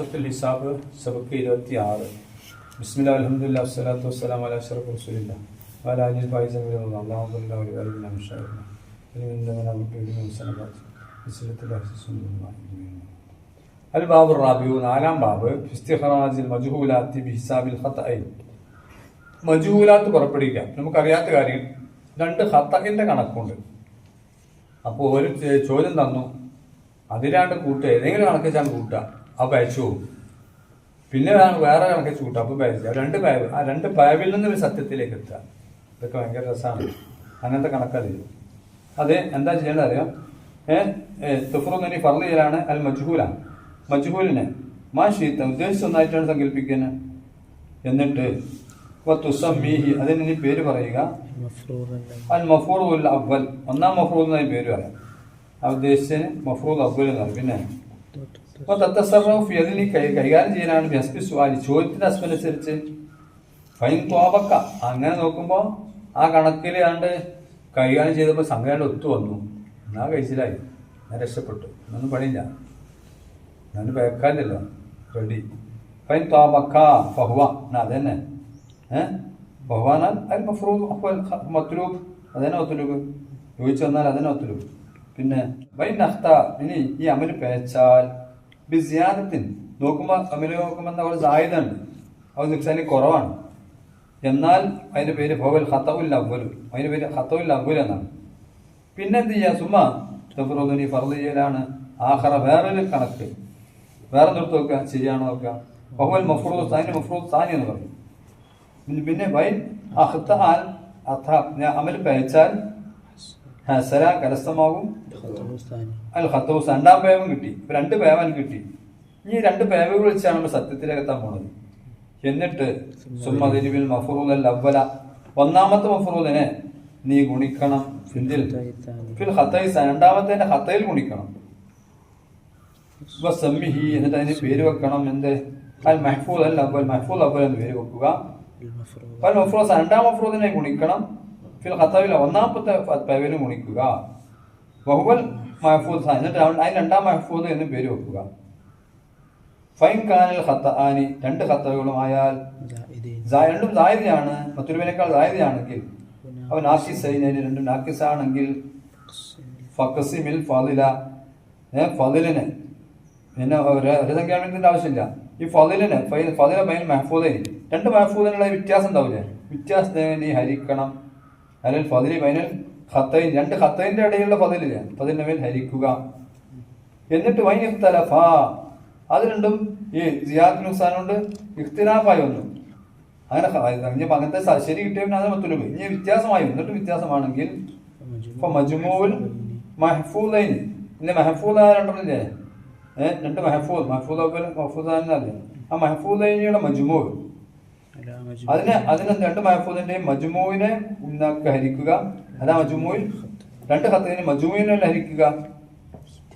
ഹിസാബ് റാബിയു നാലാം ബാബ് മജുഹൂലാത്തി ബിഹിസാബിൽ പുറപ്പെടുവിക്കാം. നമുക്കറിയാത്ത കാര്യം രണ്ട് ഖത്തഹിന്റെ കണക്കുണ്ട്. അപ്പോൾ ഒരു ചോദ്യം തന്നു. അതിലാണ്ട് കൂട്ടുക. ഏതെങ്കിലും കണക്ക് വെച്ചാൽ കൂട്ടുക. അപ്പോൾ അയച്ചു പോകും പിന്നെ വേറെ കണക്ക് വെച്ച് അപ്പൊ അപ്പോൾ അയച്ചു രണ്ട് പായവ് ആ രണ്ട് പായവിൽ നിന്ന് ഒരു സത്യത്തിലേക്ക് എത്തുക. ഇതൊക്കെ ഭയങ്കര രസമാണ്. അങ്ങനത്തെ കണക്കറിയും അത് എന്താ ചെയ്യേണ്ടത് അറിയാം? ഏഹ്റുന്നി ഫർദ് ചെയ്യലാണ്. അൽ മജ്ഹൂലാണ് മജ്ഹൂലിനെ. മാ ഷീത്ത ഉദ്ദേശിച്ച് ഒന്നായിട്ടാണ് സങ്കല്പിക്കുന്നത് എന്നിട്ട് അതിന് ഇനി പേര് പറയുക. അൽ മഫൂറുൽ അവൽ ഒന്നാം മഫൂർ എന്നായി പേര് പറയാം. ആ ഉദ്ദേശിച്ചതിന് മഫൂർ അവൽ പറയും. പിന്നെ കൈകാര്യം ചെയ്യാനാണ് ബിഹസ്ബി സുവാലി ചോദ്യത്തിന്റെ അസ്മനുസരിച്ച് ഫൈൻ തോപക്ക അങ്ങനെ നോക്കുമ്പോ ആ കണക്കിൽ ആണ്ട് കൈകാര്യം ചെയ്തപ്പോൾ സംഘടന ഒത്തു വന്നു. എന്നാ കഴിച്ചിലായി. ഞാൻ രക്ഷപ്പെട്ടു. ഒന്നും പണിയില്ല. ഞാൻ പേക്കാനില്ലല്ലോ റെഡി. ഫൈൻ തോപക്ക ഫഹുവ. എന്നാ അതന്നെ. ഏഹ് ബഹുവാനാൽ അതിന് അപ്പോൾ മത്തുലൂബ് അതന്നെ ഒത്തുലൂബ് ചോദിച്ചു വന്നാൽ അതന്നെ ഒത്തുലൂബ് പിന്നെ വൈ നഹ്ത ഇനി ഈ അമൽ പേച്ചാൽ ബിസിയാദത്തിൻ നോക്കുമ്പോൾ അമൽ നോക്കുമ്പോൾ എന്താ പറയുക സായുധ ഉണ്ട് അത് നിക്സാനി കുറവാണ്. എന്നാൽ അതിന്റെ പേര് ഭവൽ ഹത്തവുൽ അവലു അതിന്റെ പേര് ഹത്തവുൽ അവൽ എന്നാണ്. പിന്നെ എന്ത് ചെയ്യുക സുമ തഫറുദ്ദീനി ഫർദ് ചെയ്യലാണ്. ആഹറ വേറൊരു കണക്ക്. വേറെ നിർത്തി നോക്കുക ശരിയാണോ നോക്കുക. ബഹുവൽ മഫ്രൂദ് സാനി മഫ്രൂദ് സാനി എന്ന് പറയും. പിന്നെ വൈൻ അഹ്താൽ അഥ അമൽ പയച്ചാൽ ഹസര കരസ്ഥമാകും. അൽ ഹത്തൗസ് രണ്ടാം പേവം കിട്ടി. രണ്ട് പേവൻ കിട്ടി. ഈ രണ്ട് പേവകൾ വെച്ചാണ് നമ്മൾ സത്യത്തിലേക്ക് എത്താൻ പോണത്. എന്നിട്ട് സുമ്മതിരിവിൽ മഫറൂൽ അവല ഒന്നാമത്തെ മഫറൂലിനെ നീ ഗുണിക്കണം. ഫിന്തിൽ ഫിൽ ഹത്തൈസ് രണ്ടാമത്തെ ഹത്തയിൽ ഗുണിക്കണം. വസമ്മിഹി എന്നിട്ട് അതിന് പേര് വെക്കണം. എന്ത്? അൽ മഹ്ഫൂദ് അൽ അവൽ മഹ്ഫൂദ് അവൽ എന്ന് പേര് വെക്കുക. അൽ രണ്ടാം മഫ്രൂദിനെ ഗുണിക്കണം. ഫിൽ ഖത്താവിൽ ഒന്നാമത്തെ പേവിന് ഗുണിക്കുക ബഹുവൽ മഹഫൂദ് എന്നിട്ട് അതിന് രണ്ടാം മഹഫൂദ് എന്ന് പേര് വെക്കുക. ഫൈൻ കാനൽ ഖത്താനി രണ്ട് ഖത്തകളും ആയാൽ രണ്ടും ദായതയാണ് മറ്റൊരുവിനേക്കാൾ ദായതയാണെങ്കിൽ അവൻ നാക്കിസ് അതിന് രണ്ടും നാക്കിസ് ആണെങ്കിൽ ഫക്കസിമിൽ ഫതില ഫതിലിന്. പിന്നെ ഒരു ആവശ്യമില്ല. ഈ ഫതിലിന് ഫതില ഫൈൻ മഹഫൂദൈൻ രണ്ട് മഹഫൂദിനുള്ള വ്യത്യാസം ഉണ്ടാവില്ലേ? വ്യത്യാസത്തെ നീ ഹരിക്കണം. അല്ലെങ്കിൽ ഫതിലി ബൈനൽ ഖത്തൈൻ രണ്ട് ഖത്തൈന്റെ ഇടയിലുള്ള ഫതിലില്ലേ ഫതിലിന്റെ മേൽ ഹരിക്കുക. എന്നിട്ട് വൈൻ ഇഖ്തലഫ. അത് രണ്ടും ഈ സിയാദ് നുസാനുണ്ട് ഇഖ്തിലാഫായി വന്നു. അങ്ങനെ കഴിഞ്ഞ പകത്തെ ശരി കിട്ടിയ അത് മൊത്തം ഇനി വ്യത്യാസമായി എന്നിട്ട് വ്യത്യാസമാണെങ്കിൽ ഇപ്പൊ മജ്മൂൽ മഹഫൂദൈൻ. ഇല്ല? മഹഫൂദ രണ്ടെണ്ണില്ലേ രണ്ട് മെഹഫൂദ്. മഹഫൂദ് അവൽ മഹഫൂദ് എന്നല്ലേ ആ മഹഫൂദൈനിയുടെ മജ്മൂൽ. അതിന് അതിന് രണ്ട് മഹഫൂദിന്റെയും മജുമുവിനെ ഹരിക്കുക. അതാ മജ്മൂയിൽ രണ്ട് ഖത്തീനെ മജുമുവിനെ ഹരിക്കുക.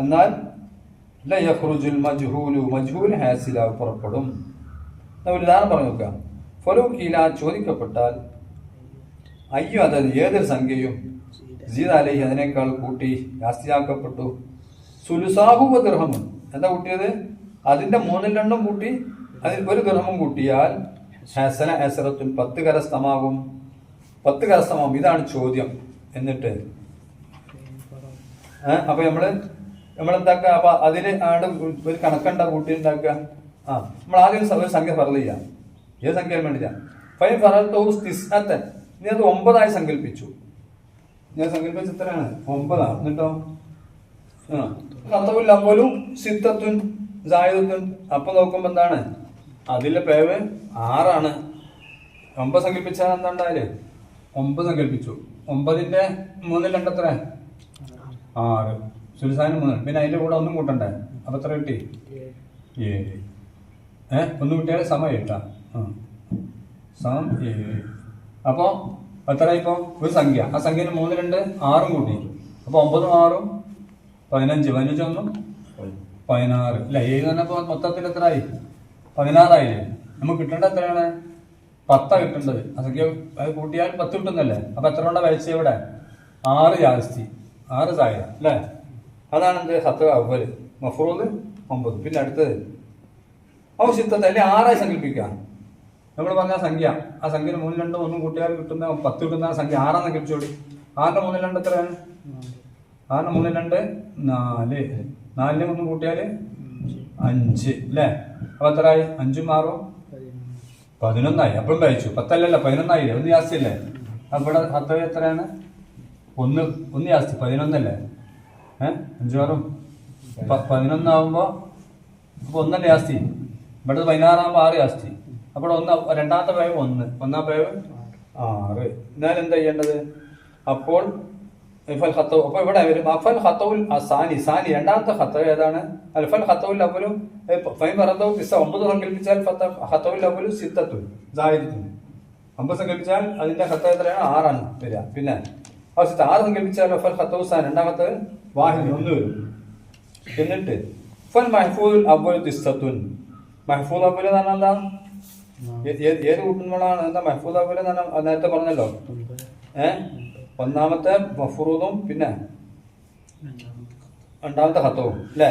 എന്നാൽ ലയഖ്റുജുൽ മജ്ഹൂലു മജ്ഹൂൽ ഹാസില പുറപ്പെടും. ഒരു ഉദാഹരണം പറഞ്ഞു നോക്കാം ഫലു കീല ചോദിക്കപ്പെട്ടാൽ അയ്യോ അതായത് ഏതൊരു സംഖ്യയും ജീദ് അലഹി അതിനേക്കാൾ കൂട്ടി ജാസ്തിയാക്കപ്പെട്ടു സുലുസാഹുവ ഗ്രഹമും എന്താ കൂട്ടിയത്? അതിന്റെ മൂന്നിൽ രണ്ടും കൂട്ടി അതിൽ ഒരു ദൃഹമും കൂട്ടിയാൽ ഹസന ഹസറത്തുൻ പത്ത് കരസ്ഥമാകും. പത്ത് കരസ്ഥമാകും. ഇതാണ് ചോദ്യം. എന്നിട്ട് അപ്പൊ നമ്മൾ നമ്മളെന്താക്കുക അപ്പൊ അതിൽ ആണ്ട് ഒരു കണക്കണ്ട കൂട്ടി ഉണ്ടാക്കുക ആ നമ്മൾ ആദ്യം ഒരു സംഖ്യ ഫറൽ ചെയ്യാം. ഏത് സംഖ്യ വേണ്ടില്ല ഫൈൻ ഫറൽ നീ അത് ഒമ്പതായി സങ്കല്പിച്ചു ഞാൻ സങ്കല്പിച്ച എത്രയാണ്? ഒമ്പതാണ് എന്നിട്ടോ? ആ. കത്തവും ലംബലും സിത്തത്തുൻ അപ്പൊ നോക്കുമ്പോ എന്താണ്? അതിലെ പേവ് ആറാണ്. ഒമ്പത് സങ്കല്പിച്ചാൽ എന്താ ഉണ്ടായാൽ ഒമ്പത് സങ്കല്പിച്ചു. ഒമ്പതിന്റെ മൂന്നിൽ രണ്ടത്ര? ആറ്. സുൽസാന് മൂന്ന്. പിന്നെ അതിന്റെ കൂടെ ഒന്നും കൂട്ടണ്ടേ? അപ്പൊ എത്ര കിട്ടി? ഏഴ്. ഏ? ഒന്ന് കിട്ടിയാൽ സമയം ഇട്ടാ സമം ഏഴ്. അപ്പോ എത്ര ഇപ്പോ? ഒരു സംഖ്യ. ആ സംഖ്യ മൂന്ന് രണ്ട് ആറും കൂട്ടി. അപ്പൊ ഒമ്പതും ആറും പതിനഞ്ച്. പതിനഞ്ച് ഒന്നും പതിനാറ്. അല്ല ഏഴ് തന്നെ മൊത്തത്തിൽ എത്രയായി? പതിനാറായില്ലേ നമുക്ക് കിട്ടേണ്ട എത്രയാണ്? പത്താ കിട്ടേണ്ടത്. അതൊക്കെ അത് കൂട്ടിയാൽ പത്ത് കിട്ടുന്നല്ലേ? അപ്പൊ എത്ര കൊണ്ടാ വരച്ച ഇവിടെ? ആറ് ജാസ്തി. ആറ് താഴെ അല്ലേ? അതാണ് എന്ത് ഹത്ത് അവൽ മഫറൂദ് ഒമ്പത്. പിന്നെ അടുത്തത്. ഔ സിത്തത്ത് അല്ലെങ്കിൽ ആറായി സങ്കല്പിക്കുക. നമ്മൾ പറഞ്ഞ സംഖ്യ ആ സംഖ്യ മൂന്ന് രണ്ട് ഒന്നും കൂട്ടിയാൽ കിട്ടുന്ന പത്ത് കിട്ടുന്ന ആ സംഖ്യ ആറാന്ന് കിട്ടിച്ചോടി ആറിന്റെ മൂന്നിൽ രണ്ട് എത്രയാണ്? ആറിന്റെ മൂന്നിൽ രണ്ട് നാല്. നാലിന് ഒന്നും കൂട്ടിയാൽ അഞ്ച് അല്ലേ? അപ്പൊ എത്രയായി? അഞ്ചും ആറും? പതിനൊന്നായി. അപ്പം കഴിച്ചു പത്തല്ലല്ല പതിനൊന്നായി ഒന്ന് ജാസ്തി അല്ലേ അവിടെ അത്ര എത്രയാണ്? ഒന്ന് ഒന്ന് ജാസ്തി. പതിനൊന്നല്ലേ? ഏഹ് അഞ്ചാറും പ- പതിനൊന്നാവുമ്പോ അപ്പൊ ഒന്നല്ലേ ജാസ്തി? ഇവിടെ പതിനാറാകുമ്പോ ആറ് ജാസ്തി. അപ്പോൾ ഒന്ന് രണ്ടാമത്തെ പേവ് ഒന്ന്. ഒന്നാം പേവ് ആറ്. എന്നാൽ എന്താ ചെയ്യേണ്ടത്? അപ്പോൾ ഇഫൽ ഖത്തവ് അപ്പൊ ഇവിടെ വരും. അഫൽ ഖത്തവുൽ സാനി സാനി രണ്ടാമത്തെ ഖത്തവ് ഏതാണ്? അൽഫൽ ഖത്തവുൽ അവലും ഫൈൻ പറന്തവും പിസ ഒമ്പത് സങ്കല്പിച്ചാൽ ഖത്തവുൽ അവലും സിത്തത്തുൽ സാഹിത്യത്തിന് ഒമ്പത് സങ്കല്പിച്ചാൽ അതിന്റെ ഖത്തവ് എത്രയാണ്? ആറാണ് വരിക. പിന്നെ അവസ്ഥ ആറ് സങ്കല്പിച്ചാൽ അഫൽ ഖത്തവ് സാൻ. രണ്ടാമത്തെ വാഹിനി ഒന്ന് വരും. എന്നിട്ട് ഫൽ മഹഫൂൽ അവൽ തിസ്സത്തുൻ. മഹഫൂൽ അവൽ എന്ന് പറഞ്ഞാൽ എന്താ? ഏത് കൂട്ടുമ്പോഴാണ് എന്താ മഹഫൂൽ അവൽ എന്ന് പറഞ്ഞാൽ നേരത്തെ പറഞ്ഞല്ലോ? ഏ? ഒന്നാമത്തെ മഫ്റൂദും പിന്നെ രണ്ടാമത്തെ ഹത്തവും അല്ലേ?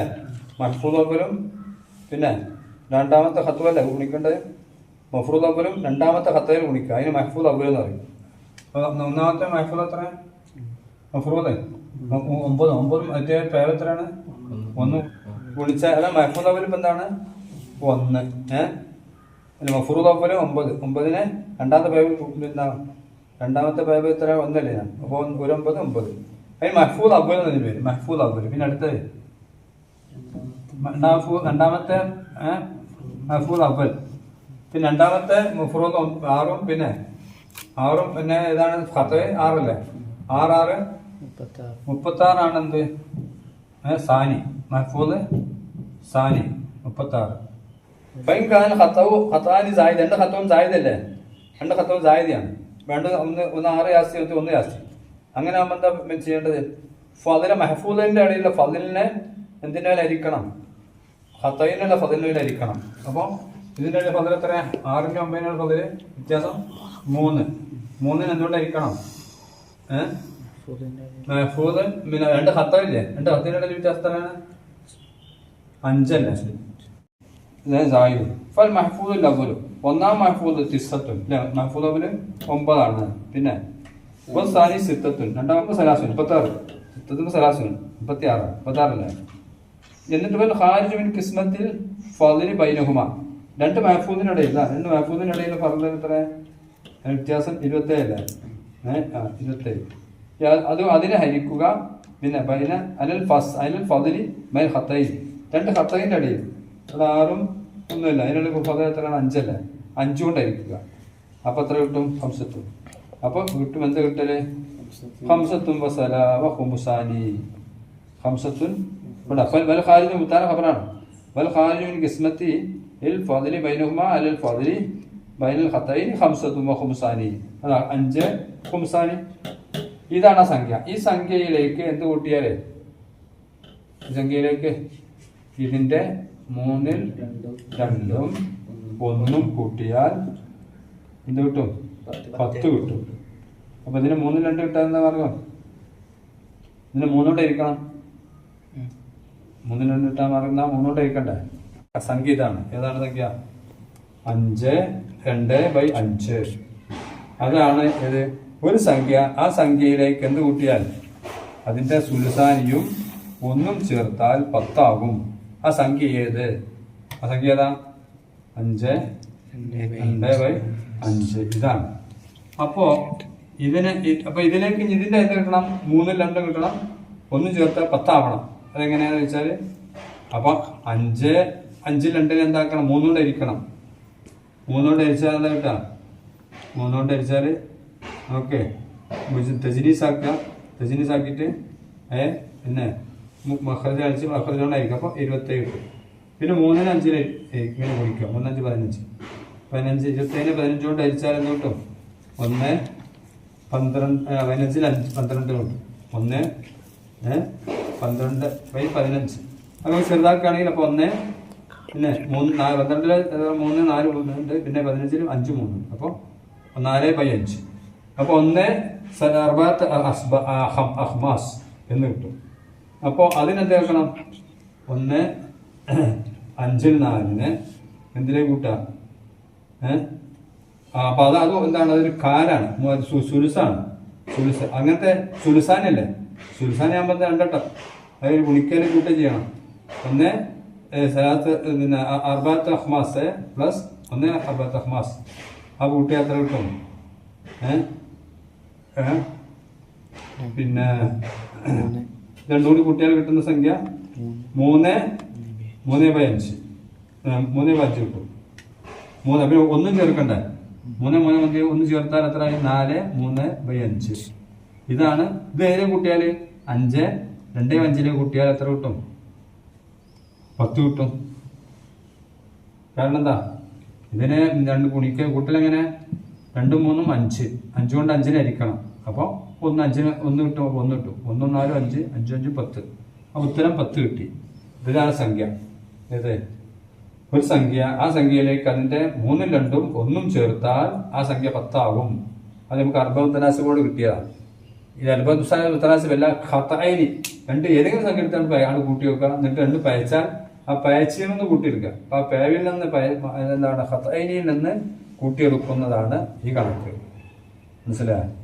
മഫ്റൂദ് അവലും പിന്നെ രണ്ടാമത്തെ ഹത്തു അല്ലേ ഗുണിക്കേണ്ടത്? മഫ്റൂദ് അവലും രണ്ടാമത്തെ ഹത്തയിൽ ഗുണിക്കുക. അതിന് മഹഫൂദ് അവൽ എന്ന് പറയും. ഒന്നാമത്തെ മഹഫൂദ് എത്ര മഫ്റൂദ് ഒമ്പത്. ഒമ്പത് മറ്റേ പേര് എത്രയാണ്? ഒന്ന്. ഗുണിച്ച അല്ല മഹഫൂദ് അവൽ ഇപ്പൊ എന്താണ്? ഒന്ന്. ഏഹ് മഫ്റൂദ് അവൽ ഒമ്പത്. ഒമ്പതിന് രണ്ടാമത്തെ പേര് എന്താ രണ്ടാമത്തെ ബൈബിൾ എത്ര? ഒന്നല്ലേ? ഞാൻ അപ്പോൾ ഒരു ഒമ്പത് ഒമ്പത്. അതിന് മഹ്ഫൂദ് അവൽ എന്നതിന് പേര് മഹ്ഫൂദ് അവൽ പിന്നെ അടുത്തത്? രണ്ടാമത്തെ മഹ്ഫൂദ് അവൽ പിന്നെ രണ്ടാമത്തെ മുഫ്റൂദ് ആറും പിന്നെ ആറും പിന്നെ ഏതാണ്? ഖത്തവ് ആറല്ലേ? ആറ് ആറ് മുപ്പത്താറാണ് എന്ത്? സാനി. മഹ്ഫൂദ് സാനി മുപ്പത്താറ്. ഫൈൻ ഖാൻ ഖത്തവ് ഖത്താനി സായിദ്. രണ്ട് ഖത്തവും സായിദല്ലേ? രണ്ട് ഖത്തവും സായിദയാണ് രണ്ട് ഒന്ന് ഒന്ന് ആറ് യാസ്തി ഒന്ന് ഒന്ന് യാസ്തി അങ്ങനെ ആകുമ്പോൾ എന്താ ചെയ്യേണ്ടത്? ഫതിലെ മെഹഫൂദിന്റെ ഇടയിലുള്ള ഫതിലിനെ എന്തിനാൽ അരിക്കണം ഖത്തയിനുള്ള ഫതിലിനെ അരിക്കണം അപ്പോൾ ഇതിന്റെ ഇടയിൽ ഫതിൽ എത്ര ആറിന്റെ ഒമ്പതിനുള്ള ഫതിൽ വ്യത്യാസം മൂന്ന്. മൂന്നിന് എന്തുകൊണ്ട് അരിക്കണം ഏഹ് മഹഫൂദ് പിന്നെ രണ്ട് ഖത്തയില്ലേ? രണ്ട് ഹത്തൈനുള്ള ഇടയിൽ വ്യത്യാസം എത്രയാണ്? അഞ്ചല്ലേ ഫൽ മെഹഫൂദ് ലവലു ഒന്നാം മഹഫൂദ് തിസ്സത്തുൻ അല്ലെ മഹഫൂദ് അവൽ ഒമ്പതാണ്. പിന്നെ ഇപ്പോൾ സാനി സിത്തത്തുൻ രണ്ടാമത്തെ സലാസുൻ മുപ്പത്താറ്. സിത്തത്തിന് സലാസുൻ മുപ്പത്തി ആറ് മുപ്പത്താറല്ലേ? എന്നിട്ട് ഖാരിജ് മിൻ കിസ്മത്തിൽ ഫലിന് ബൈനഹുമ. രണ്ട് മഹഫൂദിനിടയിൽ രണ്ട് മഹഫൂദിനിടയിൽ പറഞ്ഞത് എത്ര? വ്യത്യാസം ഇരുപത്തേഴല്ലേ? ഏഹ് ആ ഇരുപത്തേഴ്. അത് അതിനെ ഹരിക്കുക. പിന്നെ ബൈന അനൽ ഫസ് അനൽ ഫതിലി ബൈൻ ഹത്തൈൻ രണ്ട് ഹത്തൈന്റെ ഇടയിൽ അത് ആറും ഒന്നുമില്ല. അതിനുള്ള ഫതൽ എത്രയാണ് അഞ്ചല്ലേ? അഞ്ചു കൊണ്ട് ഹരിക്കുക അപ്പൊ എത്ര കിട്ടും? ഹംസത്തും. അപ്പൊ കിട്ടും എന്ത് കിട്ടൽ? ഹംസത്തും വസല വ ഹുമുസാനി ഹംസത്തുൻ ഇവിടെ വൽ ഖാരിജ് മുത്താന ഖബറാണ്. വൽ ഖാരിജ് മിൻ ഖിസ്മത്തി ഇൽ ഫദ്ലി ബൈനഹുമ അലൽ ഫദ്ലി ബൈനൽ ഖത്തൈൻ ഖംസത്തും വ ഖുംസാനി അതാ അഞ്ച് ഖുംസാനി ഇതാണ് ആ സംഖ്യ. ഈ സംഖ്യയിലേക്ക് എന്ത് കൂട്ടിയാലേ? സംഖ്യയിലേക്ക് ഇതിന്റെ മൂന്നിൽ രണ്ടും ഒന്നും കൂട്ടിയാൽ എന്ത് കിട്ടും? പത്ത്. കിട്ടും. അപ്പൊ ഇതിന് മൂന്നിൽ രണ്ട് കിട്ടാൻ എന്താ മാർഗം? ഇതിന് മൂന്നോട്ട് ഇരിക്കണം. മൂന്നിൽ രണ്ട് കിട്ടാൻ മാർഗം എന്നാ മൂന്നോട്ട് ഇരിക്കണ്ടേ? സംഖ്യ ഇതാണ്. ഏതാണ് സംഖ്യ? അഞ്ച് രണ്ട് ബൈ അഞ്ച്. അതാണ് ഏത്? ഒരു സംഖ്യ. ആ സംഖ്യയിലേക്ക് എന്ത് കൂട്ടിയാൽ? അതിന്റെ സുൽസാനിയും ഒന്നും ചേർത്താൽ പത്താകും. ആ സംഖ്യ ഏത്? ആ സംഖ്യ ഏതാ? അഞ്ച്. രണ്ട് ബൈ അഞ്ച്. ഇതാണ്. അപ്പോ ഇതിന് അപ്പൊ ഇതിലേക്ക് ഇതിന്റെ എന്ത് കിട്ടണം? മൂന്നിൽ രണ്ട് കിട്ടണം. ഒന്ന് ചേർത്ത് പത്താവണം. അതെങ്ങനെയാന്ന് വെച്ചാൽ അപ്പൊ അഞ്ച് അഞ്ചിൽ രണ്ടിന് എന്താക്കണം? മൂന്നുകൊണ്ട് ഇരിക്കണം മൂന്നുകൊണ്ട് അരിച്ചാൽ എന്താ കിട്ടുക? മൂന്നുകൊണ്ട് അരിച്ചാൽ ഓക്കെ. തെജിനീസ് ആക്കുക തെജിനീസ് ആക്കിയിട്ട് ഏ പിന്നെ മഹർജ അഞ്ച് മഹർജ കൊണ്ടായിരിക്കും അപ്പോൾ ഇരുപത്തേഴ് കിട്ടും. പിന്നെ മൂന്നിന് അഞ്ചിന് ഇങ്ങനെ കുടിക്കുക മൂന്നഞ്ച് പതിനഞ്ച്. പതിനഞ്ച് ഇരുപത്തേഴിന് പതിനഞ്ച് കൊണ്ട് അരിച്ചാൽ എന്ത് കിട്ടും? ഒന്ന് പന്ത്രണ്ട് പതിനഞ്ചിന് പതിനഞ്ചിൽ അഞ്ച് പന്ത്രണ്ട് കിട്ടും. ഒന്ന് പന്ത്രണ്ട് ബൈ പതിനഞ്ച്. അപ്പോൾ ചെറുതാക്കുകയാണെങ്കിൽ അപ്പോൾ ഒന്ന് പിന്നെ മൂന്ന് നാല് പന്ത്രണ്ടിൽ മൂന്ന് നാല് ഉണ്ട് പിന്നെ പതിനഞ്ചിലും അഞ്ച് മൂന്ന്. അപ്പോൾ നാല് ബൈ അഞ്ച്. അപ്പോൾ ഒന്ന് അഹം- അഹ്മാസ് എന്ന് കിട്ടും. അപ്പോൾ അതിനെന്ത് വെക്കണം ഒന്ന് അഞ്ചിൽ നാലിന് എന്തിനെ കൂട്ടാ? ഏഹ് ആ, അപ്പൊ അത് അത് എന്താണ്? അതൊരു അത് സുലുസാണ്. സുലുസ് അങ്ങനത്തെ സുലുസാനല്ലേ? സുലുസാൻ ആകുമ്പോൾ രണ്ടട്ടോ അതൊരു ഗുണിക്കൽ കൂട്ടം ചെയ്യണം. ഒന്ന് സലാത്ത് പിന്നെ അർബാത്ത് അഹ്മാസ് പ്ലസ് ഒന്ന് അർബാത്ത് അഹ്മാസ്. ആ കൂട്ടി എത്ര കിട്ടും? ഏ? ഏ? പിന്നെ രണ്ടും കൂടി കൂട്ടിയാൽ കിട്ടുന്ന സംഖ്യ മൂന്ന് മൂന്ന് ബൈ അഞ്ച് മൂന്ന് ബൈ അഞ്ച് കിട്ടും. മൂന്ന് പിന്നെ ഒന്നും ചേർക്കണ്ട. മൂന്ന് മൂന്ന് മതി. ഒന്ന് ചേർത്താൽ എത്ര? നാല് മൂന്ന് ബൈ അഞ്ച് ഇതാണ് ഇത് ഏതിലും കൂട്ടിയാൽ അഞ്ച്. രണ്ടേ അഞ്ചിലേക്ക് കൂട്ടിയാൽ എത്ര കിട്ടും? പത്ത് കിട്ടും. കാരണം എന്താ? ഇതിനെ രണ്ട് ഗുണിക്ക കൂട്ടലെങ്ങനെ? രണ്ടും മൂന്നും അഞ്ച്. അഞ്ചുകൊണ്ട് അഞ്ചിനെ അരിക്കണം അപ്പോൾ ഒന്ന് അഞ്ചിന് ഒന്ന് കിട്ടും ഒന്ന് കിട്ടും. ഒന്നും നാലും അഞ്ച് അഞ്ചും അഞ്ചും പത്ത്. അപ്പോൾ ഉത്തരം പത്ത് കിട്ടി. ഇതാണ് സംഖ്യ. ഏത്? ഒരു സംഖ്യ. ആ സംഖ്യയിലേക്ക് അതിന്റെ മൂന്നും രണ്ടും ഒന്നും ചേർത്താൽ ആ സംഖ്യ പത്താകും. അത് നമുക്ക് അർബുത്തനാസ് കൂടെ കിട്ടിയതാണ് ഇത് അർബുത്തനാസ് വല്ല ഖത്തൈനി രണ്ട് ഏതെങ്കിലും സംഖ്യ എടുത്താണ് അയാൾ കൂട്ടി വെക്കുക. എന്നിട്ട് രണ്ട് പയച്ചാൽ ആ പയച്ചിൽ നിന്ന് കൂട്ടിയെടുക്കുക അപ്പൊ ആ പേവിൽ നിന്ന് പയ- എന്താണ്? ഖത്തൈനിയിൽ നിന്ന് കൂട്ടിയെടുക്കുന്നതാണ് ഈ കണക്ക്. മനസ്സിലായോ?